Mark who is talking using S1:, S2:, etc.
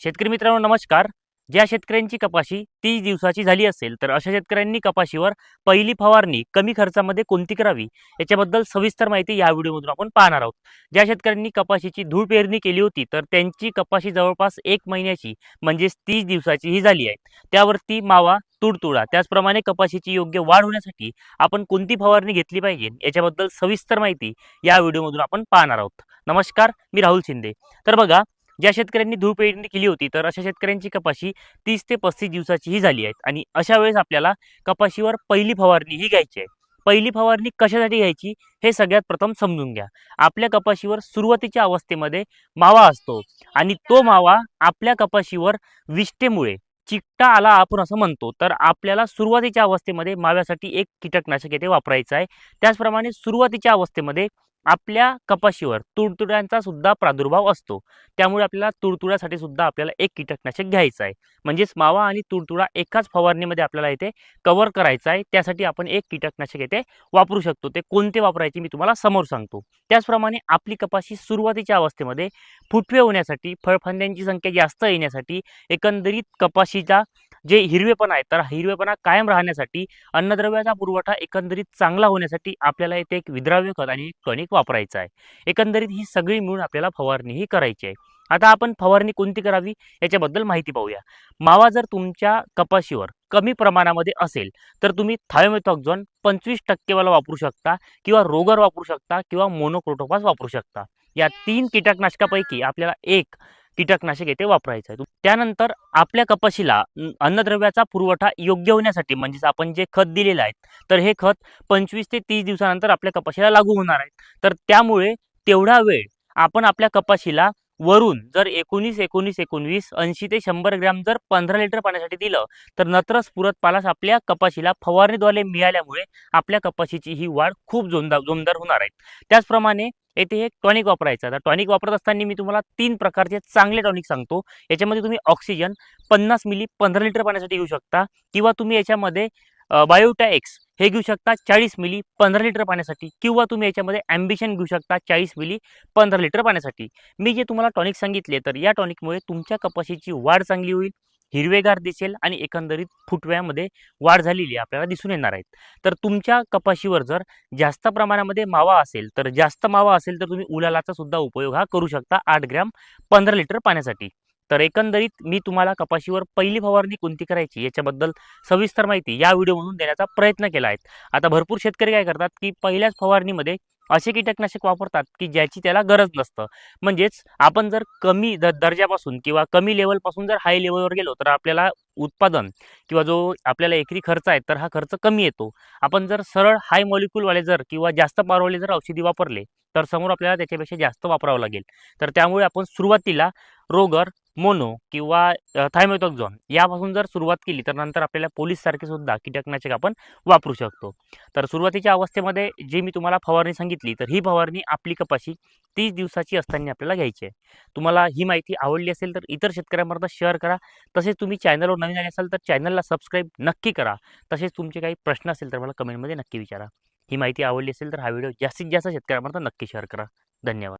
S1: शेतकरी मित्रांनो नमस्कार. ज्या शेतकऱ्यांची कपाशी तीस दिवसाची झाली असेल तर अशा शेतकऱ्यांनी कपाशीवर पहिली फवारणी कमी खर्चामध्ये कोणती करावी याच्याबद्दल सविस्तर माहिती या व्हिडिओमधून आपण पाहणार आहोत. ज्या शेतकऱ्यांनी कपाशीची धूळ पेरणी केली होती तर त्यांची कपाशी जवळपास एक महिन्याची म्हणजेच तीस दिवसाची ही झाली आहे. त्यावरती मावा तुडतुडा त्याचप्रमाणे कपाशीची योग्य वाढ होण्यासाठी आपण कोणती फवारणी घेतली पाहिजे याच्याबद्दल सविस्तर माहिती या व्हिडिओमधून आपण पाहणार आहोत. नमस्कार मी राहुल शिंदे. तर बघा ज्या शेतकऱ्यांनी धूळ पेरणी केली होती तर अशा शेतकऱ्यांची कपाशी तीस ते पस्तीस दिवसाची ही झाली आहे. आणि अशा वेळेस आपल्याला कपाशीवर पहिली फवारणी ही घ्यायची आहे. पहिली फवारणी कशासाठी घ्यायची हे सगळ्यात प्रथम समजून घ्या. आपल्या कपाशीवर सुरुवातीच्या अवस्थेमध्ये मावा असतो आणि तो मावा आपल्या कपाशीवर विष्ठेमुळे चिकटा आला आपण असं म्हणतो. तर आपल्याला सुरुवातीच्या अवस्थेमध्ये माव्यासाठी एक कीटकनाशक येथे वापरायचं आहे. त्याचप्रमाणे सुरुवातीच्या अवस्थेमध्ये आपल्या कपाशीवर तुडतुड्यांचा सुद्धा प्रादुर्भाव असतो. त्यामुळे आपल्याला तुडतुड्यासाठी सुद्धा आपल्याला एक कीटकनाशक घ्यायचं आहे. म्हणजेच मावा आणि तुडतुडा एकाच फवारणीमध्ये आपल्याला इथे कव्हर करायचा आहे. त्यासाठी आपण एक कीटकनाशक येथे वापरू शकतो. ते कोणते वापरायचे मी तुम्हाला समोर सांगतो. त्याचप्रमाणे आपली कपाशी सुरुवातीच्या अवस्थेमध्ये फुटवे होण्यासाठी फळफांद्यांची संख्या जास्त येण्यासाठी एकंदरीत कपाशीचा जे हिरवेपणा आहे तर हिरवेपणा कायम राहण्यासाठी अन्नद्रव्याचा पुरवठा एकंदरीत चांगला होण्यासाठी आपल्याला येथे एक विद्राव्य खत आणि कणिक वापरायचं आहे. एकंदरीत ही सगळी मिळून आपल्याला फवारणी ही करायची आहे. आता आपण फवारणी कोणती करावी याच्याबद्दल माहिती पाहूया. मावा जर तुमच्या कपाशीवर कमी प्रमाणामध्ये असेल तर तुम्ही थायोमेथॉक्झॉन पंचवीस टक्केवाला वापरू शकता किंवा रोगर वापरू शकता किंवा मोनोक्रोटोपास वापरू शकता. या तीन कीटकनाशकापैकी आपल्याला एक कीटकनाशक येथे वापरायचं आहे. त्यानंतर आपल्या कपाशीला अन्नद्रव्याचा पुरवठा योग्य होण्यासाठी म्हणजेच आपण जे खत दिलेलं आहे तर हे खत पंचवीस ते तीस दिवसानंतर आपल्या कपाशीला लागू होणार आहे. तर त्यामुळे तेवढा वेळ आपण आपल्या कपाशीला वरून जर एकोणीस एकोणीस एकोणवीस ऐंशी ते शंभर ग्रॅम जर पंधरा लिटर पाण्यासाठी दिलं तर नत्र पुरत पालास आपल्या कपाशीला फवारणीद्वारे मिळाल्यामुळे आपल्या कपाशीची ही वाढ खूप जोमदार जोमदार होणार आहे. त्याचप्रमाणे येथे एक टॉनिक वापरायचं आता टॉनिक वापरत असताना मी तुम्हाला तीन प्रकारचे चांगले टॉनिक सांगतो. याच्यामध्ये तुम्ही ऑक्सिजन पन्नास मिली पंधरा लिटर पाण्यासाठी घेऊ शकता किंवा तुम्ही याच्यामध्ये बायोटॅक्स हे घेऊ शकता चाळीस मिली पंधरा लिटर पाण्यासाठी किंवा तुम्ही याच्यामध्ये ॲम्बिशन घेऊ शकता चाळीस मिली पंधरा लिटर पाण्यासाठी. मी जे तुम्हाला टॉनिक सांगितले तर या टॉनिकमुळे तुमच्या कपाशीची वाढ चांगली होईल हिरवेगार दिसेल आणि एकंदरीत फुटव्यामध्ये वाढ झालेली आपल्याला दिसून येणार आहेत तर तुमच्या कपाशीवर जर जास्त प्रमाणामध्ये मावा असेल तर जास्त मावा असेल तर तुम्ही उलालाचा सुद्धा उपयोग हा करू शकता आठ ग्रॅम पंधरा लिटर पाण्यासाठी. तर एकंदरीत मी तुम्हाला कपाशीवर पहिली फवारणी कोणती करायची याच्याबद्दल सविस्तर माहिती या व्हिडिओमधून देण्याचा प्रयत्न केला आहे. आता भरपूर शेतकरी काय करतात की पहिल्याच फवारणीमध्ये असे कीटकनाशक वापरतात की ज्याची त्याला गरज नसतं. म्हणजेच आपण जर कमी द दर्जापासून किंवा कमी लेवलपासून जर हाय लेवलवर गेलो तर आपल्याला उत्पादन किंवा जो आपल्याला एकरी खर्च आहे तर हा खर्च कमी येतो. आपण जर सरळ हाय मॉलिक्यूलवाले जर किंवा जास्त पारवले जर औषधी वापरले तर समोर आपल्याला त्याच्यापेक्षा जास्त वापरावं लागेल. तर त्यामुळे आपण सुरुवातीला रोगर मोनो किंवा थायमेथॉक्झॉन यापासून जर सुरुवात केली तर नंतर आपल्याला पोलीससारखे सुद्धा कीटकनाशक आपण वापरू शकतो. तर सुरुवातीच्या अवस्थेमध्ये जे मी तुम्हाला फवारणी सांगितली तर ही फवारणी आपली कपाशी तीस दिवसाची असताना आपल्याला घ्यायची आहे. तुम्हाला ही माहिती आवडली असेल तर इतर शेतकऱ्यांपर्यंत शेअर करा. तसेच तुम्ही चॅनलवर नवीन आले असाल तर चॅनलला सबस्क्राईब नक्की करा. तसेच तुमचे काही प्रश्न असेल तर मला कमेंटमध्ये नक्की विचारा. ही माहिती आवडली असेल तर हा व्हिडिओ जास्तीत जास्त शेतकऱ्यांपर्यंत नक्की शेअर करा. धन्यवाद.